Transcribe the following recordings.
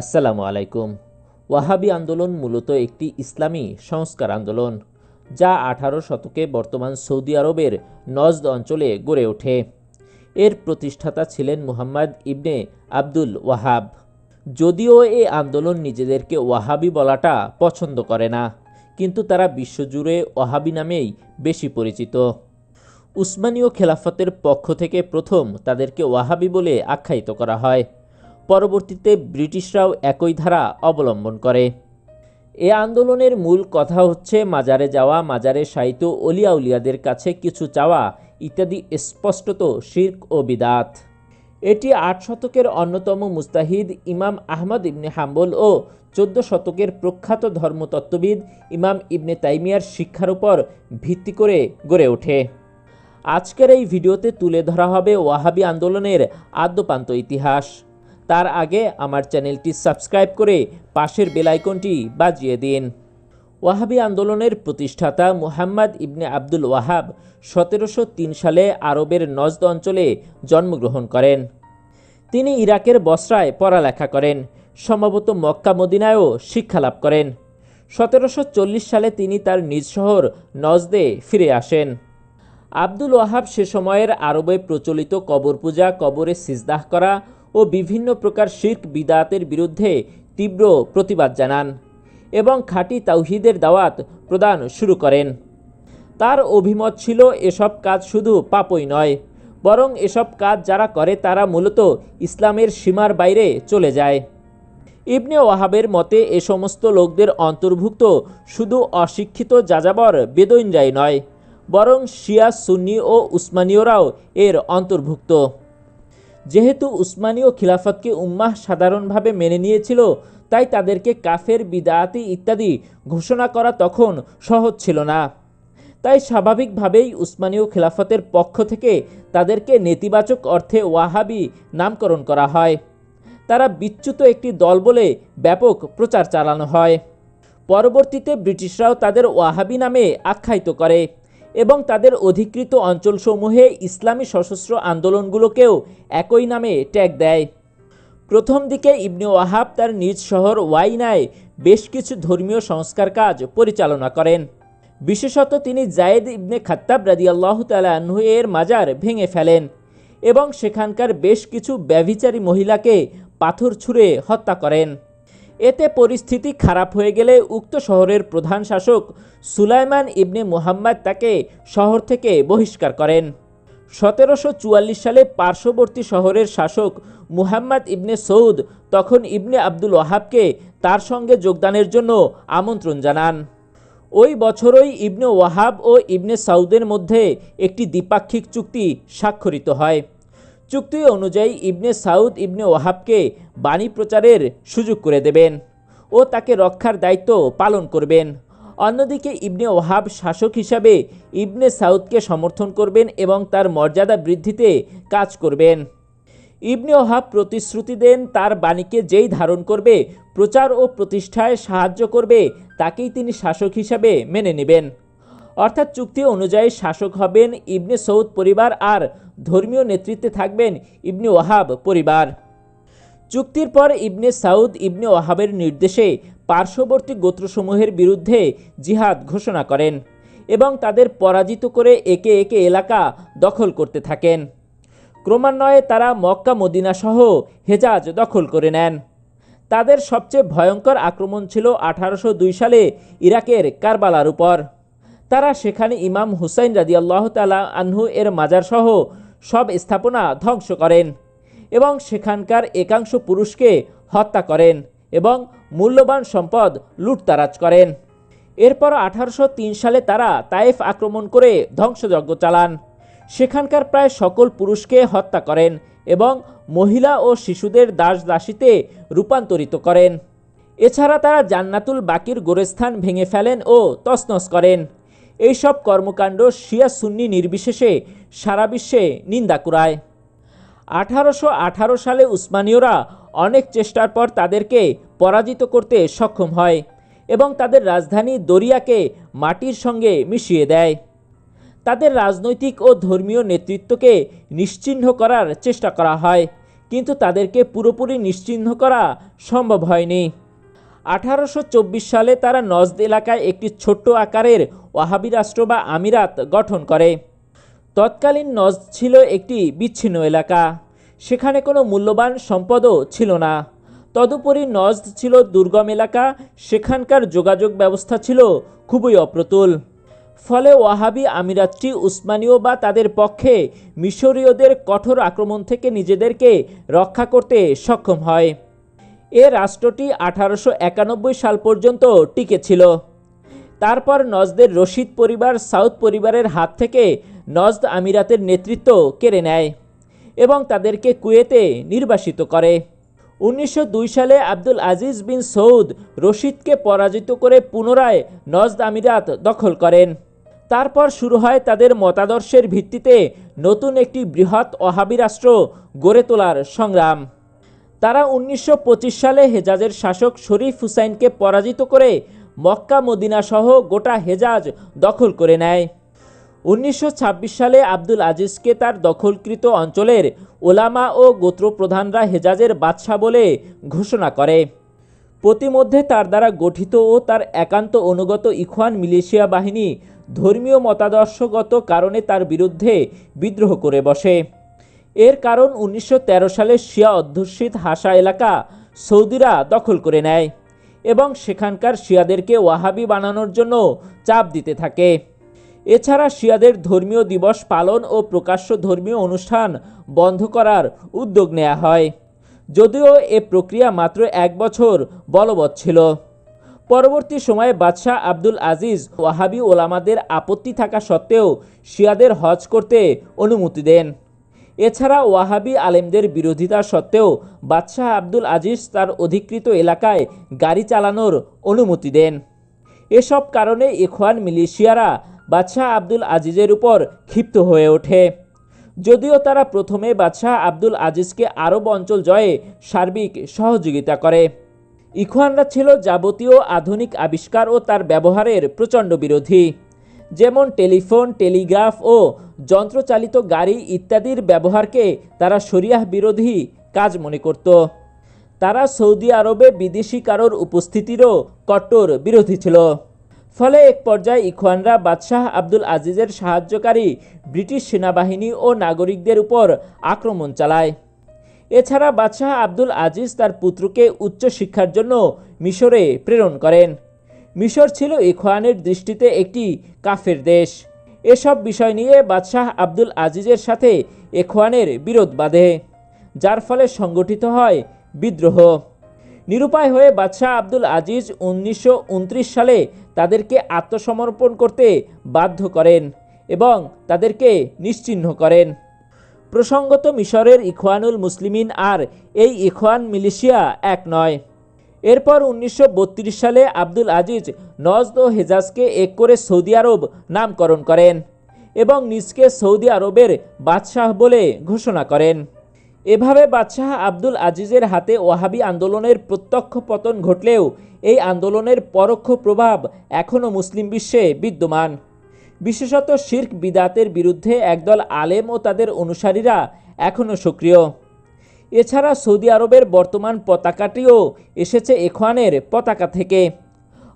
আসসালামু আলাইকুম। ওয়াহাবি আন্দোলন মূলত একটি ইসলামী সংস্কার আন্দোলন, যা আঠারো শতকে বর্তমান সৌদি আরবের নজদ অঞ্চলে গড়ে ওঠে। এর প্রতিষ্ঠাতা ছিলেন মুহাম্মদ ইবনে আব্দুল ওয়াহাব। যদিও এ আন্দোলন নিজেদেরকে ওয়াহাবি বলাটা পছন্দ করে না, কিন্তু তারা বিশ্বজুড়ে ওয়াহাবি নামেই বেশি পরিচিত। উসমানীয় খেলাফতের পক্ষ থেকে প্রথম তাদেরকে ওয়াহাবি বলে আখ্যায়িত করা হয়। পরবর্তীতে ব্রিটিশরাও একই ধারা অবলম্বন করে। এ আন্দোলনের মূল কথা হচ্ছে মাজারে যাওয়া, মাজারে সাহিত্য অলিয়া উলিয়াদের কাছে কিছু চাওয়া, ইত্যাদি স্পষ্টত শির্ক ও বিদাত। এটি আট শতকের অন্যতম মুস্তাহিদ ইমাম আহমদ ইবনে হাম্বল ও চোদ্দ শতকের প্রখ্যাত ধর্মতত্ত্ববিদ ইমাম ইবনে তাইমিয়ার শিক্ষার উপর ভিত্তি করে গড়ে ওঠে। আজকের এই ভিডিওতে তুলে ধরা হবে ওয়াহাবি আন্দোলনের আদ্যপান্ত ইতিহাস। তার আগে আমার চ্যানেলটি সাবস্ক্রাইব করে পাশের বেলাইকনটি বাজিয়ে দিন। ওয়াহাবি আন্দোলনের প্রতিষ্ঠাতা মুহাম্মদ ইবনে আব্দুল ওয়াহাব সতেরোশো তিন সালে আরবের নজদ অঞ্চলে জন্মগ্রহণ করেন। তিনি ইরাকের বসরায় পড়ালেখা করেন, সম্ভবত মক্কা মদিনায়ও শিক্ষালাভ করেন। সতেরোশো চল্লিশ সালে তিনি তার নিজ শহর নজদে ফিরে আসেন। আব্দুল ওয়াহাব সে সময়ের আরবে প্রচলিত কবর পূজা কবরে সিজদাহ করা ও বিভিন্ন প্রকার শির্ক বিদাতের বিরুদ্ধে তীব্র প্রতিবাদ জানান এবং খাঁটি তাওহিদের দাওয়াত প্রদান শুরু করেন। তার অভিমত ছিল, এসব কাজ শুধু পাপই নয়, বরং এসব কাজ যারা করে তারা মূলত ইসলামের সীমার বাইরে চলে যায়। ইবনে ওয়াহাবের মতে, এ সমস্ত লোকদের অন্তর্ভুক্ত শুধু অশিক্ষিত যাযাবর বেদইনরাই নয়, বরং শিয়া, সুন্নি ও উসমানীয়রাও এর অন্তর্ভুক্ত। যেহেতু উসমানীয় খিলাফতকে উম্মাহ সাধারণভাবে মেনে নিয়েছিল, তাই তাদেরকে কাফের বিদায়াতি ইত্যাদি ঘোষণা করা তখন সহজ ছিল না। তাই স্বাভাবিকভাবেই উসমানীয় খিলাফতের পক্ষ থেকে তাদেরকে নেতিবাচক অর্থে ওয়াহাবি নামকরণ করা হয়। তারা বিচ্যুত একটি দল বলে ব্যাপক প্রচার চালানো হয়। পরবর্তীতে ব্রিটিশরাও তাদের ওয়াহাবি নামে আখ্যায়িত করে। এবং তাদের অধিকৃত অঞ্চলসমূহে ইসলামী সশস্ত্র আন্দোলনগুলোকেও একই নামে ট্যাগ দেয়। প্রথম দিকে ইবনে ওয়াহাব তার নিজ শহর ওয়াইনায় বেশ কিছু ধর্মীয় সংস্কার কাজ পরিচালনা করেন। বিশেষত তিনি জায়েদ ইবনে খাত্তাব রাদিয়াল্লাহু তাআলা আনহু এর মাজার ভেঙে ফেলেন এবং সেখানকার বেশ কিছু ব্যভিচারী মহিলাকে পাথর ছুঁড়ে হত্যা করেন। এতে পরিস্থিতি খারাপ হয়ে গেলে উক্ত শহরের প্রধান শাসক সুলাইমান ইবনে মুহাম্মদ তাকে শহর থেকে বহিষ্কার করেন। সতেরোশো চুয়াল্লিশ সালে পার্শ্ববর্তী শহরের শাসক মুহাম্মদ ইবনে সৌদ তখন ইবনে আব্দুল ওয়াহাবকে তার সঙ্গে যোগদানের জন্য আমন্ত্রণ জানান। ওই বছরই ইবনে ওয়াহাব ও ইবনে সাউদের মধ্যে একটি দ্বিপাক্ষিক চুক্তি স্বাক্ষরিত হয়। চুক্তি অনুযায়ী ইবনে সাউদ ইবনে ওয়াহাবকে বাণী প্রচারের সুযোগ করে দেবেন ও তাকে রক্ষার দায়িত্ব পালন করবেন। অন্যদিকে ইবনে ওয়াহাব শাসক হিসাবে ইবনে সাউদকে সমর্থন করবেন এবং তার মর্যাদা বৃদ্ধিতে কাজ করবেন। ইবনে ওহাব প্রতিশ্রুতি দেন তার বাণীকে যেই ধারণ করবে, প্রচার ও প্রতিষ্ঠায় সাহায্য করবে, তাকেই তিনি শাসক হিসাবে মেনে নেবেন। অর্থাৎ চুক্তি অনুযায়ী শাসক হবেন ইবনে সৌদ পরিবার আর ধর্মীয় নেতৃত্বে থাকবেন ইবনে ওয়াহাব পরিবার। চুক্তির পর ইবনে সাউদ ইবনে ওয়াহাবের নির্দেশে পার্শ্ববর্তী গোত্রসমূহের বিরুদ্ধে জিহাদ ঘোষণা করেন এবং তাদের পরাজিত করে একে একে এলাকা দখল করতে থাকেন। ক্রমান্বয়ে তারা মক্কা, মদিনা সহ হেজাজ দখল করে নেন। তাদের সবচেয়ে ভয়ঙ্কর আক্রমণ ছিল আঠারোশো দুই সালে ইরাকের কারবালার উপর। তারা সেখানে ইমাম হুসাইন রাদিয়াল্লাহ তালা আনহু এর মাজার সহ সব স্থাপনা ধ্বংস করেন এবং সেখানকার একাংশ পুরুষকে হত্যা করেন এবং মূল্যবান সম্পদ লুটতারাজ করেন। এরপর আঠারোশো তিন সালে তারা তায়েফ আক্রমণ করে ধ্বংসযজ্ঞ চালান। সেখানকার প্রায় সকল পুরুষকে হত্যা করেন এবং মহিলা ও শিশুদের দাস দাসীতে রূপান্তরিত করেন। এছাড়া তারা জান্নাতুল বাকির গোরস্থান ভেঙে ফেলেন ও তছনছ করেন। এইসব কর্মকাণ্ড শিয়া সুন্নি নির্বিশেষে সারা বিশ্বে নিন্দা কুড়ায়। আঠারোশো আঠারো সালে উসমানীয়রা অনেক চেষ্টার পর তাদেরকে পরাজিত করতে সক্ষম হয় এবং তাদের রাজধানী দরিয়াকে মাটির সঙ্গে মিশিয়ে দেয়। তাদের রাজনৈতিক ও ধর্মীয় নেতৃত্বকে নিশ্চিহ্ন করার চেষ্টা করা হয়, কিন্তু তাদেরকে পুরোপুরি নিশ্চিহ্ন করা সম্ভব হয়নি। আঠারোশো চব্বিশ সালে তারা নজদ এলাকায় একটি ছোট্ট আকারের ওয়াহাবি রাষ্ট্র বা আমিরাত গঠন করে। তৎকালীন নজদ ছিল একটি বিচ্ছিন্ন এলাকা। সেখানে কোনো মূল্যবান সম্পদও ছিল না। তদুপরি নজদ ছিল দুর্গম এলাকা। সেখানকার যোগাযোগ ব্যবস্থা ছিল খুবই অপ্রতুল। ফলে ওয়াহাবি আমিরাতটি উসমানীয় বা তাদের পক্ষে মিশরীয়দের কঠোর আক্রমণ থেকে নিজেদেরকে রক্ষা করতে সক্ষম হয়। এ রাষ্ট্রটি আঠারোশো একানব্বই সাল পর্যন্ত টিকে ছিল। তারপর নজদের রশিদ পরিবার সাউথ পরিবারের হাত থেকে নজদ আমিরাতের নেতৃত্ব কেড়ে নেয় এবং তাদেরকে কুয়েতে নির্বাসিত করে। উনিশশো দুই সালে আব্দুল আজিজ বিন সৌদ রশিদকে পরাজিত করে পুনরায় নজদ আমিরাত দখল করেন। তারপর শুরু হয় তাদের মতাদর্শের ভিত্তিতে নতুন একটি বৃহৎ ওহাবি রাষ্ট্র গড়ে তোলার সংগ্রাম। তারা উনিশশো পঁচিশ সালে হেজাজের শাসক শরীফ হুসাইনকে পরাজিত করে মক্কা মদিনা সহ গোটা হেজাজ দখল করে নেয়। উনিশশো ছাব্বিশ সালে আব্দুল আজিজকে তার দখলকৃত অঞ্চলের ওলামা ও গোত্রপ্রধানরা হেজাজের বাদশাহ বলে ঘোষণা করে। প্রতিমধ্যে তার দ্বারা গঠিত ও তার একান্ত অনুগত ইখওয়ান মিলিশিয়া বাহিনী ধর্মীয় মতাদর্শগত কারণে তার বিরুদ্ধে বিদ্রোহ করে বসে। এর কারণ উনিশশো তেরো সালে শিয়া অধ্যুষিত হাসা এলাকা সৌদিরা দখল করে নেয় এবং সেখানকার শিয়াদেরকে ওয়াহাবি বানানোর জন্য চাপ দিতে থাকে। এছাড়া শিয়াদের ধর্মীয় দিবস পালন ও প্রকাশ্য ধর্মীয় অনুষ্ঠান বন্ধ করার উদ্যোগ নেওয়া হয়। যদিও এ প্রক্রিয়া মাত্র এক বছর বলবৎ ছিল। পরবর্তী সময়ে বাদশাহ আব্দুল আজিজ ওয়াহাবি ওলামাদের আপত্তি থাকা সত্ত্বেও শিয়াদের হজ করতে অনুমতি দেন। এছাড়া ওয়াহাবি আলেমদের বিরোধিতা সত্ত্বেও বাদশাহ আব্দুল আজিজ তার অধিকৃত এলাকায় গাড়ি চালানোর অনুমতি দেন। এসব কারণে ইখওয়ান মিলিশিয়ারা বাদশাহ আব্দুল আজিজের উপর ক্ষিপ্ত হয়ে ওঠে। যদিও তারা প্রথমে বাদশাহ আব্দুল আজিজকে আরব অঞ্চল জয়ে সার্বিক সহযোগিতা করে। ইখওয়ানরা ছিল যাবতীয় আধুনিক আবিষ্কার ও তার ব্যবহারের প্রচণ্ড বিরোধী। যেমন টেলিফোন, টেলিগ্রাফ ও যন্ত্রচালিত গাড়ি ইত্যাদির ব্যবহারকে তারা শরিয়াহ বিরোধী কাজ মনে করত। তারা সৌদি আরবে বিদেশি কারোর উপস্থিতিরও কট্টর বিরোধী ছিল। ফলে এক পর্যায়ে ইখওয়ানরা বাদশাহ আব্দুল আজিজের সাহায্যকারী ব্রিটিশ সেনাবাহিনী ও নাগরিকদের উপর আক্রমণ চালায়। এছাড়া বাদশাহ আব্দুল আজিজ তার পুত্রকে উচ্চ শিক্ষার জন্য মিশরে প্রেরণ করেন। মিশর ছিল ইখওয়ানের দৃষ্টিতে একটি কাফের দেশ। এসব বিষয় নিয়ে বাদশাহ আব্দুল আজিজের সাথে এখওয়ানের বিরোধ বাঁধে, যার ফলে সংগঠিত হয় বিদ্রোহ। নিরুপায় হয়ে বাদশাহ আব্দুল আজিজ উনিশশো উনত্রিশ সালে তাদেরকে আত্মসমর্পণ করতে বাধ্য করেন এবং তাদেরকে নিশ্চিহ্ন করেন। প্রসঙ্গত মিশরের ইখওয়ানুল মুসলিমিন আর এই ইখওয়ান মিলিশিয়া এক নয়। এরপর উনিশশো বত্রিশ সালে আব্দুল আজিজ নজদ ও হেজাজকে এক করে সৌদি আরব নামকরণ করেন এবং নিজকে সৌদি আরবের বাদশাহ বলে ঘোষণা করেন। এভাবে বাদশাহ আব্দুল আজিজের হাতে ওয়াহাবি আন্দোলনের প্রত্যক্ষ পতন ঘটলেও এই আন্দোলনের পরোক্ষ প্রভাব এখনও মুসলিম বিশ্বে বিদ্যমান। বিশেষত শির্ক বিদাতের বিরুদ্ধে একদল আলেম ও তাদের অনুসারীরা এখনও সক্রিয়। এছাড়া সৌদি আরবের বর্তমান পতাকাটিও এসেছে এখওয়ানের পতাকা থেকে।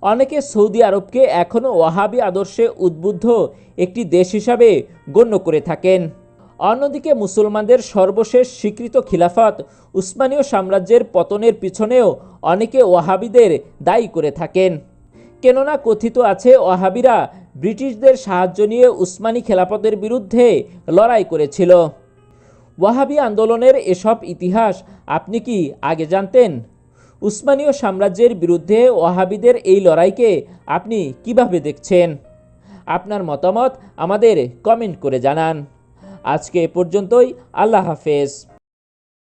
অনেকে সৌদি আরবকে এখনও ওয়াহাবি আদর্শে উদ্বুদ্ধ একটি দেশ হিসাবে গণ্য করে থাকেন। অন্যদিকে মুসলমানদের সর্বশেষ স্বীকৃত খিলাফত উসমানীয় সাম্রাজ্যের পতনের পিছনেও অনেকে ওয়াহাবিদের দায়ী করে থাকেন। কেননা কথিত আছে, ওয়াহাবিরা ব্রিটিশদের সাহায্য নিয়ে উসমানী খেলাফতের বিরুদ্ধে লড়াই করেছিল। ওয়াহাবি আন্দোলনের এসব ইতিহাস আপনি কি আগে জানতেন? উসমানীয় সাম্রাজ্যের বিরুদ্ধে ওয়াহাবিদের এই লড়াইকে আপনি কীভাবে দেখছেন? আপনার মতামত আমাদের কমেন্ট করে জানান। আজকে এ পর্যন্তই, আল্লাহ হাফেজ।